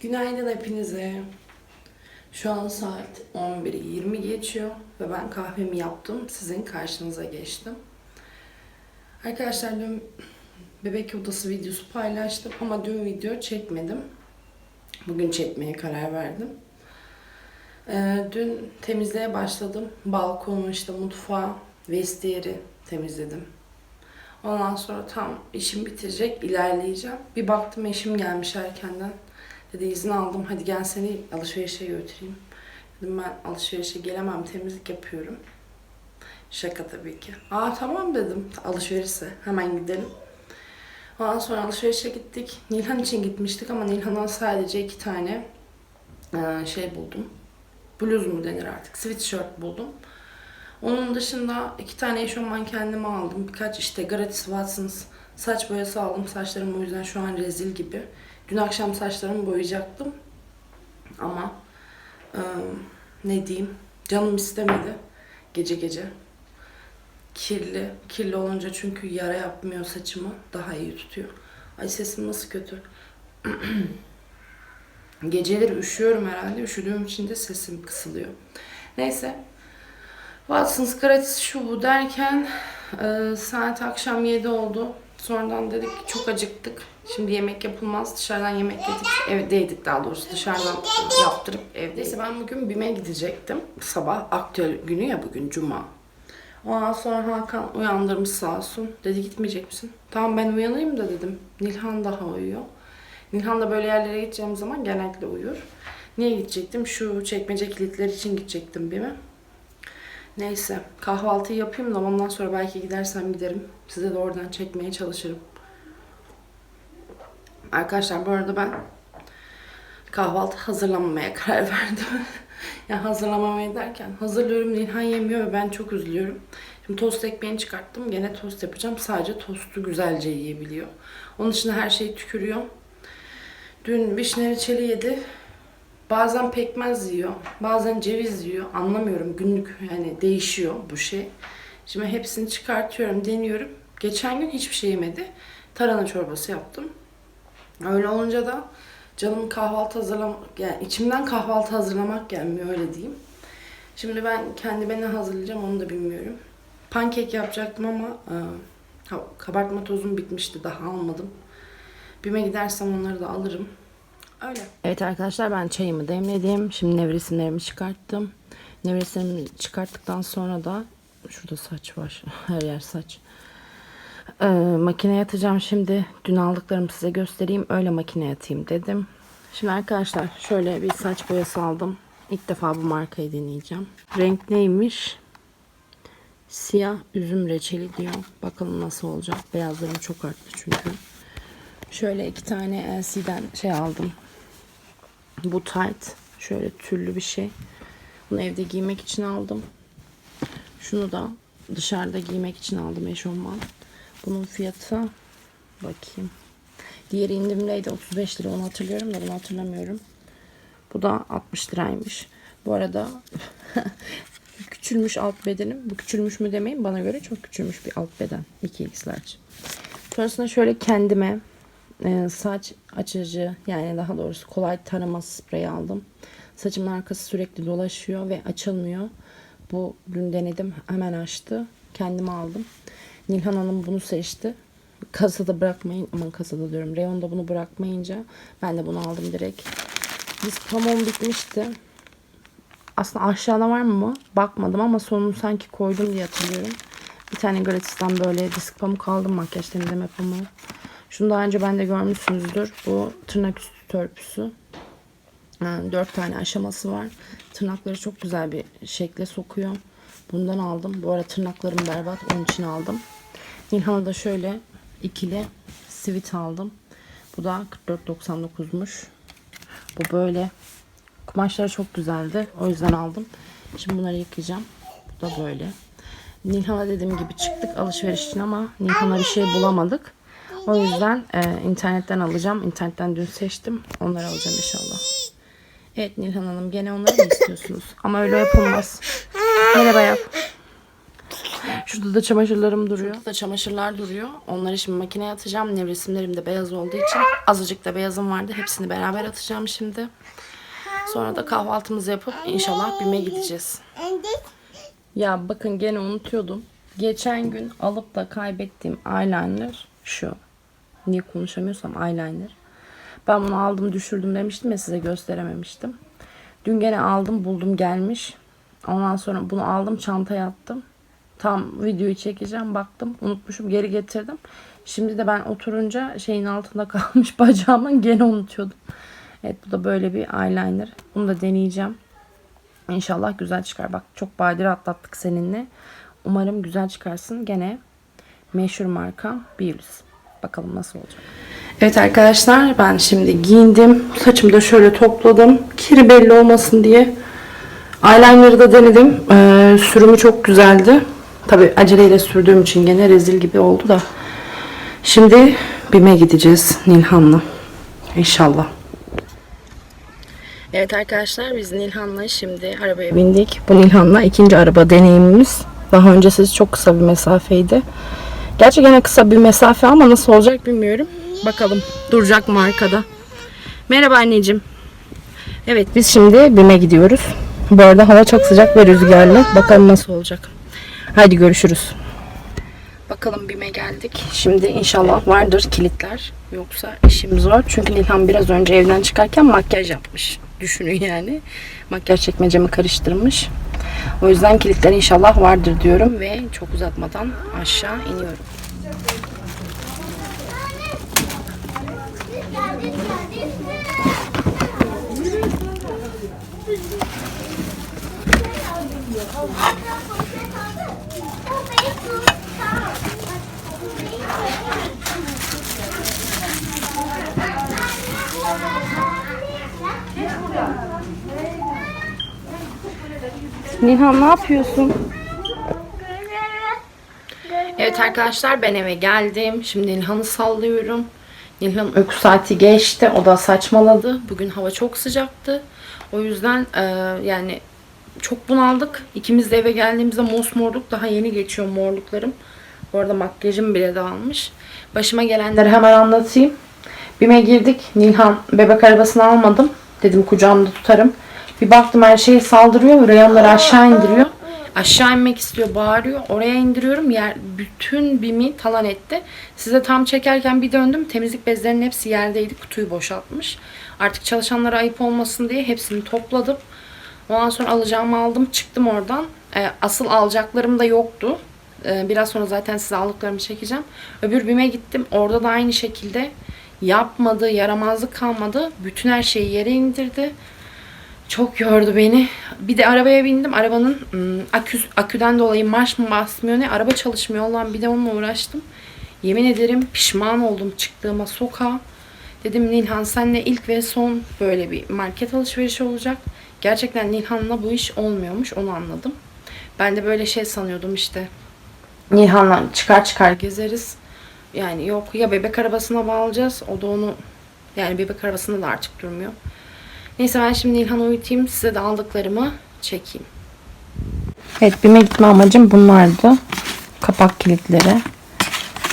Günaydın hepinize. Şu an saat 11'i 20 geçiyor ve ben kahvemi yaptım. Sizin karşınıza geçtim. Arkadaşlar dün bebek odası videosu paylaştım ama dün video çekmedim. Bugün çekmeye karar verdim. Ee, dün temizliğe başladım. Balkonu, işte mutfağı, vestiyeri temizledim. Ondan sonra tam işim bitirecek, ilerleyeceğim. Bir baktım eşim gelmiş erkenden. Dedi izin aldım, hadi gel seni alışverişe götüreyim. Dedim ben alışverişe gelemem, temizlik yapıyorum. Şaka tabii ki. Aa tamam dedim, alışverişe hemen gidelim. Ondan sonra alışverişe gittik. Nilhan için gitmiştik ama Nilhan'a sadece iki tane eee, şey buldum. Bluz mu denir artık, sweatshirt buldum. Onun dışında iki tane eşofman kendime aldım. Birkaç işte gratis Watsons saç boyası aldım. Saçlarım o yüzden şu an rezil gibi. Dün akşam saçlarımı boyayacaktım. Ama eee, ne diyeyim canım istemedi gece gece. Kirli. Kirli olunca çünkü yara yapmıyor saçımı. Daha iyi tutuyor. Ay sesim nasıl kötü. Geceleri üşüyorum herhalde. Üşüdüğüm için de sesim kısılıyor. Neyse. Watson's gratis şu bu derken e, saat akşam 7 oldu. Sonradan dedik ki çok acıktık. Şimdi yemek yapılmaz. Dışarıdan yemek yedik. Evdeydik daha doğrusu. Dışarıdan yaptırıp evde. Neyse ben bugün BİM'e gidecektim. Sabah aktüel günü ya bugün cuma. Ondan sonra Hakan uyandırmış sağ olsun. Dedi gitmeyecek misin? Tamam ben uyanayım da dedim. Nilhan daha uyuyor. Nilhan da böyle yerlere gideceğim zaman genellikle uyur. Niye gidecektim? Şu çekmece kilitler için gidecektim BİM'e. Neyse kahvaltıyı yapayım da ondan sonra belki gidersem giderim. Size de oradan çekmeye çalışırım. Arkadaşlar bu arada ben kahvaltı hazırlamamaya karar verdim. ya hazırlamamaya derken hazırlıyorum Nilhan yemiyor ve ben çok üzülüyorum. Şimdi tost ekmeğini çıkarttım. Gene tost yapacağım. Sadece tostu güzelce yiyebiliyor. Onun dışında her şeyi tükürüyor. Dün vişne reçeli yedi. Bazen pekmez yiyor, bazen ceviz yiyor. Anlamıyorum günlük yani değişiyor bu şey. Şimdi hepsini çıkartıyorum, deniyorum. Geçen gün hiçbir şey yemedi. Tarhana çorbası yaptım. Öyle olunca da canım kahvaltı hazırlamak, yani içimden kahvaltı hazırlamak gelmiyor öyle diyeyim. Şimdi ben kendime ne hazırlayacağım onu da bilmiyorum. Pankek yapacaktım ama e, kabartma tozum bitmişti daha almadım. Bime gidersem onları da alırım. Öyle. Evet arkadaşlar ben çayımı demledim. Şimdi nevresimlerimi çıkarttım. Nevresimlerimi çıkarttıktan sonra da şurada saç var. Her yer saç. Ee, makineye atacağım şimdi. Dün aldıklarımı size göstereyim. Öyle makineye atayım dedim. Şimdi arkadaşlar şöyle bir saç boyası aldım. İlk defa bu markayı deneyeceğim. Renk neymiş? Siyah üzüm reçeli diyor. Bakalım nasıl olacak. Beyazlarım çok arttı çünkü. Şöyle iki tane LC'den şey aldım. Bu tight. Şöyle tüllü bir şey. Bunu evde giymek için aldım. Şunu da dışarıda giymek için aldım eşofman. Bunun fiyatı bakayım. Diğeri indirimdeydi 35 lira onu hatırlıyorum da bunu hatırlamıyorum. Bu da 60 liraymış. Bu arada küçülmüş alt bedenim. Bu küçülmüş mü demeyin bana göre çok küçülmüş bir alt beden. 2x large. Sonrasında şöyle kendime e, saç açıcı yani daha doğrusu kolay tarama spreyi aldım. Saçımın arkası sürekli dolaşıyor ve açılmıyor. Bu dün denedim hemen açtı. Kendime aldım. Nilhan Hanım bunu seçti. Kasada bırakmayın aman kasada diyorum. Reyonda bunu bırakmayınca ben de bunu aldım direkt. Biz pamuğum bitmişti. Aslında aşağıda var mı? Bakmadım ama sonunu sanki koydum diye hatırlıyorum. Bir tane gratisten böyle disk pamuk aldım makyaj temizleme pamuğu. Şunu daha önce ben de görmüşsünüzdür. Bu tırnak üstü törpüsü. Yani dört tane aşaması var. Tırnakları çok güzel bir şekle sokuyor. Bundan aldım. Bu ara tırnaklarım berbat. Onun için aldım. Nilhan'a da şöyle ikili sivit aldım. Bu da 44.99'muş. Bu böyle. Kumaşları çok güzeldi. O yüzden aldım. Şimdi bunları yıkayacağım. Bu da böyle. Nilhan'a dediğim gibi çıktık alışveriş için ama Nilhan'a bir şey bulamadık. O yüzden e, internetten alacağım. İnternetten dün seçtim. Onları alacağım inşallah. Evet Nilhan Hanım gene onları mı istiyorsunuz? Ama öyle yapılmaz. Merhaba yap. Şu Şurada da çamaşırlarım duruyor. Şurada da çamaşırlar duruyor. Onları şimdi makineye atacağım. Nevresimlerim de beyaz olduğu için. Azıcık da beyazım vardı. Hepsini beraber atacağım şimdi. Sonra da kahvaltımızı yapıp inşallah BİM'e gideceğiz. Ya bakın gene unutuyordum. Geçen gün alıp da kaybettiğim eyeliner şu. Niye konuşamıyorsam eyeliner. Ben bunu aldım düşürdüm demiştim ya size gösterememiştim. Dün gene aldım buldum gelmiş. Ondan sonra bunu aldım çantaya attım. Tam videoyu çekeceğim baktım unutmuşum geri getirdim. Şimdi de ben oturunca şeyin altında kalmış bacağımın gene unutuyordum. Evet bu da böyle bir eyeliner. Bunu da deneyeceğim. İnşallah güzel çıkar. Bak çok badire atlattık seninle. Umarım güzel çıkarsın. Gene meşhur marka Beulis. Bakalım nasıl olacak. Evet arkadaşlar ben şimdi giyindim. Saçımı da şöyle topladım. Kiri belli olmasın diye. Eyeliner'ı da denedim. Ee, sürümü çok güzeldi. Tabi aceleyle sürdüğüm için gene rezil gibi oldu da. Şimdi BİM'e gideceğiz Nilhan'la. İnşallah. Evet arkadaşlar biz Nilhan'la şimdi arabaya bindik. Bu Nilhan'la ikinci araba deneyimimiz. Daha öncesi çok kısa bir mesafeydi. Gerçi gene kısa bir mesafe ama nasıl olacak bilmiyorum. Bakalım duracak mı arkada. Merhaba anneciğim. Evet biz şimdi BİM'e gidiyoruz. Bu arada hava çok sıcak ve rüzgarlı. Bakalım nasıl olacak. Hadi görüşürüz. Bakalım BİM'e geldik. Şimdi inşallah vardır kilitler. Yoksa işim zor. Çünkü Nilhan biraz önce evden çıkarken makyaj yapmış. Düşünün yani. Makyaj çekmecemi karıştırmış. O yüzden kilitler inşallah vardır diyorum ve çok uzatmadan aşağı iniyorum. Nilhan ne yapıyorsun? Evet arkadaşlar ben eve geldim. Şimdi Nilhan'ı sallıyorum. Nilhan uyku saati geçti. O da saçmaladı. Bugün hava çok sıcaktı. O yüzden e, yani çok bunaldık. İkimiz de eve geldiğimizde mosmorduk. Daha yeni geçiyor morluklarım. Bu arada makyajım bile dağılmış. Başıma gelenleri hemen anlatayım. BİM'e girdik. Nilhan bebek arabasını almadım. Dedim kucağımda tutarım. Bir baktım her şeyi saldırıyor. Reyonları aşağı indiriyor. Aşağı inmek istiyor, bağırıyor. Oraya indiriyorum. Yer, bütün BİM'i talan etti. Size tam çekerken bir döndüm. Temizlik bezlerinin hepsi yerdeydi. Kutuyu boşaltmış. Artık çalışanlara ayıp olmasın diye hepsini topladım. Ondan sonra alacağımı aldım. Çıktım oradan. Ee, asıl alacaklarım da yoktu. Ee, biraz sonra zaten size aldıklarımı çekeceğim. Öbür BİM'e gittim. Orada da aynı şekilde yapmadı, yaramazlık kalmadı. Bütün her şeyi yere indirdi. Çok yordu beni. Bir de arabaya bindim. Arabanın ım, akü, aküden dolayı marş mı basmıyor ne? Araba çalışmıyor. Allah'ım bir de onunla uğraştım. Yemin ederim pişman oldum çıktığıma sokağa. Dedim Nilhan senle ilk ve son böyle bir market alışverişi olacak. Gerçekten Nilhan'la bu iş olmuyormuş. Onu anladım. Ben de böyle şey sanıyordum işte. Nilhan'la çıkar çıkar gezeriz. Yani yok ya bebek arabasına bağlayacağız. O da onu yani bebek arabasında da artık durmuyor. Neyse ben şimdi Nilhan'ı uyutayım. Size de aldıklarımı çekeyim. Evet BİM'e gitme amacım bunlardı. Kapak kilitleri.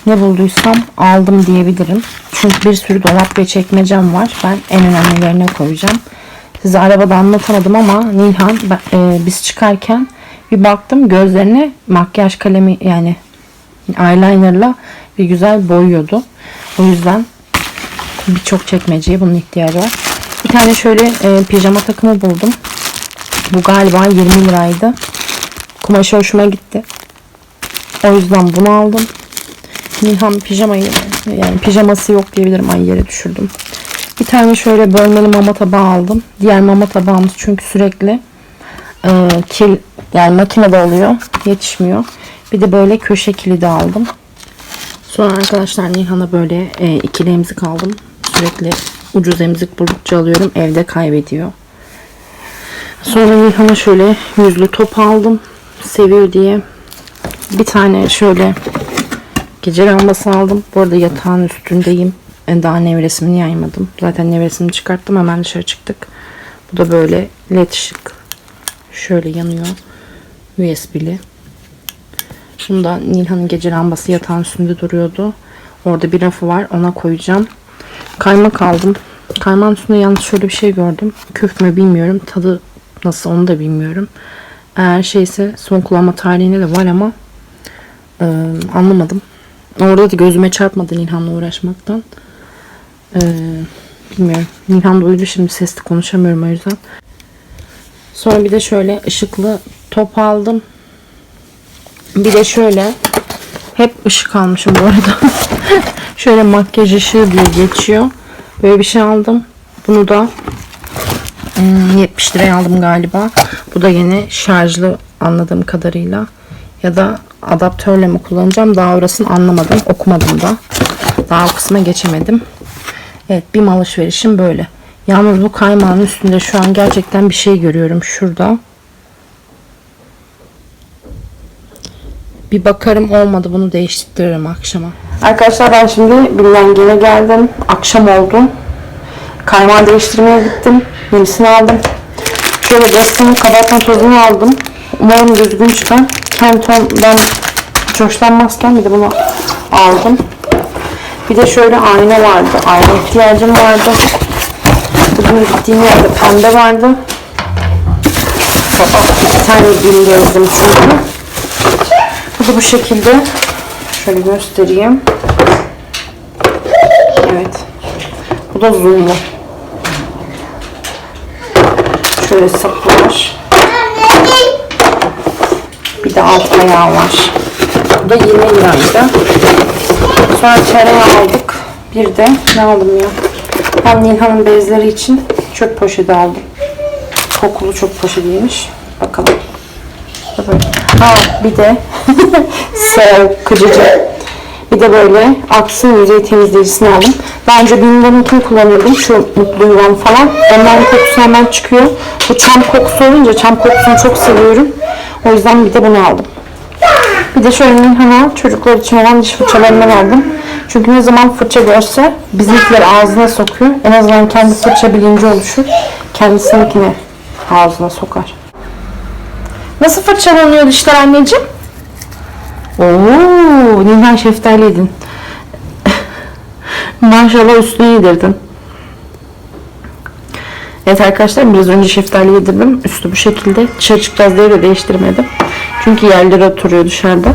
Ne bulduysam aldım diyebilirim. Çünkü bir sürü dolap ve çekmecem var. Ben en önemlilerine koyacağım. Size arabada anlatamadım ama Nilhan e, biz çıkarken bir baktım gözlerine makyaj kalemi yani eyelinerla bir güzel boyuyordu. O yüzden birçok çekmeceye bunun ihtiyacı var. Bir tane şöyle e, pijama takımı buldum. Bu galiba 20 liraydı. Kumaşı hoşuma gitti. O yüzden bunu aldım. Nilhan pijamayı yani pijaması yok diyebilirim. Ay yere düşürdüm. Bir tane şöyle bölmeli mama tabağı aldım. Diğer mama tabağımız çünkü sürekli e, kil yani makinede oluyor. Yetişmiyor. Bir de böyle köşe kilidi aldım. Sonra arkadaşlar Nihan'a böyle e, ikili emzik aldım. Sürekli ucuz emzik buldukça alıyorum. Evde kaybediyor. Sonra Nihan'a şöyle yüzlü top aldım. Seviyor diye. Bir tane şöyle gece lambası aldım. Bu arada yatağın üstündeyim. E, Daha nevresimini yaymadım. Zaten nevresimini çıkarttım. Hemen dışarı çıktık. Bu da böyle led ışık. Şöyle yanıyor. USB'li. Bunda Nilhan'ın gece lambası yatağın üstünde duruyordu. Orada bir rafı var. Ona koyacağım. Kaymak aldım. Kaymağın üstünde yalnız şöyle bir şey gördüm. Küf mü bilmiyorum. Tadı nasıl onu da bilmiyorum. Eğer şeyse son kullanma tarihinde de var ama e, anlamadım. Orada da gözüme çarpmadı Nilhan'la uğraşmaktan. E, bilmiyorum. Nilhan da uyudu şimdi sesli konuşamıyorum o yüzden. Sonra bir de şöyle ışıklı top aldım. Bir de şöyle hep ışık almışım bu arada. şöyle makyaj ışığı diye geçiyor. Böyle bir şey aldım. Bunu da hmm, 70 liraya aldım galiba. Bu da yeni şarjlı anladığım kadarıyla. Ya da adaptörle mi kullanacağım? Daha orasını anlamadım. Okumadım da. Daha o kısma geçemedim. Evet bir alışverişim böyle. Yalnız bu kaymağın üstünde şu an gerçekten bir şey görüyorum şurada. Bir bakarım olmadı bunu değiştiririm akşama. Arkadaşlar ben şimdi Billengene geldim. Akşam oldu. Kaymağı değiştirmeye gittim. Yenisini aldım. Şöyle Destin'in kabartma tozunu aldım. Umarım düzgün çıkar. Kenton'dan hiç hoşlanmazken bir de bunu aldım. Bir de şöyle ayna vardı. Ayna ihtiyacım vardı. Bugün gittiğim yerde pembe vardı. Sabah iki tane gün gezdim çünkü. Bu da bu şekilde. Şöyle göstereyim. Evet. Bu da zoomlu. Şöyle sapı var. Bir de alt ayağı var. Bu da 20 liraydı. Sonra tereyağı aldık. Bir de ne aldım ya? Ben Nilhan'ın bezleri için çöp poşeti aldım. Kokulu çöp poşetiymiş. Bakalım. Ha bir de kırıcı. Bir de böyle aksın yüzey temizleyicisini aldım. Daha önce Bimbo'nunkini kullanıyordum. Şu mutlu yuvam falan. Onların kokusu hemen çıkıyor. Bu çam kokusu olunca çam kokusunu çok seviyorum. O yüzden bir de bunu aldım. Bir de şöyle Nilhan'a çocuklar için olan diş fırçalarından aldım. Çünkü ne zaman fırça görse bizimkiler ağzına sokuyor. En azından kendi fırça bilinci oluşur. Kendisininkini ağzına sokar. Nasıl fırçalanıyor dişler anneciğim? Oo, Nilhan şeftali yedin. Maşallah üstüne yedirdin. Evet arkadaşlar biraz önce şeftali yedirdim. Üstü bu şekilde. Dışarı çıkacağız diye de değiştirmedim. Çünkü yerlere oturuyor dışarıda.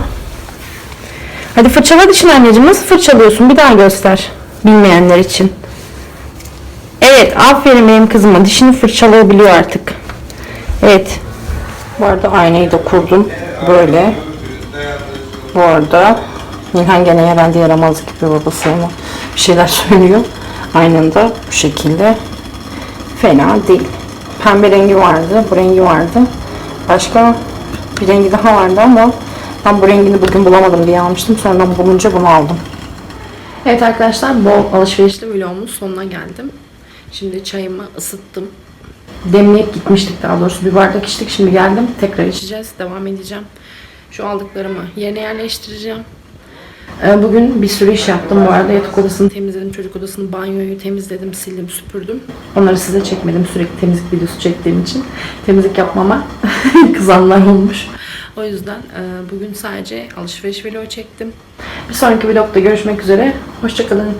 Hadi fırçala dişini anneciğim. Nasıl fırçalıyorsun? Bir daha göster. Bilmeyenler için. Evet aferin benim kızıma. Dişini fırçalayabiliyor artık. Evet. Bu arada aynayı da kurdum. Böyle. Bu arada Nilhan gene herhalde yaramazlık gibi babası ama bir şeyler söylüyor. Aynında da bu şekilde. Fena değil. Pembe rengi vardı. Bu rengi vardı. Başka bir rengi daha vardı ama ben bu rengini bugün bulamadım diye almıştım. Sonradan bulunca bunu aldım. Evet arkadaşlar bol alışverişli vlogumun sonuna geldim. Şimdi çayımı ısıttım. Demleyip gitmiştik daha doğrusu. Bir bardak içtik. Şimdi geldim. Tekrar içeceğiz. Devam edeceğim. Şu aldıklarımı yerine yerleştireceğim. Ee, Bugün bir sürü iş yaptım bu arada. Yatak odasını temizledim, çocuk odasını, banyoyu temizledim, sildim, süpürdüm. Onları size çekmedim sürekli temizlik videosu çektiğim için. Temizlik yapmama kızanlar olmuş. O yüzden e, bugün sadece alışveriş vlogu çektim. Bir sonraki vlogda görüşmek üzere. Hoşçakalın.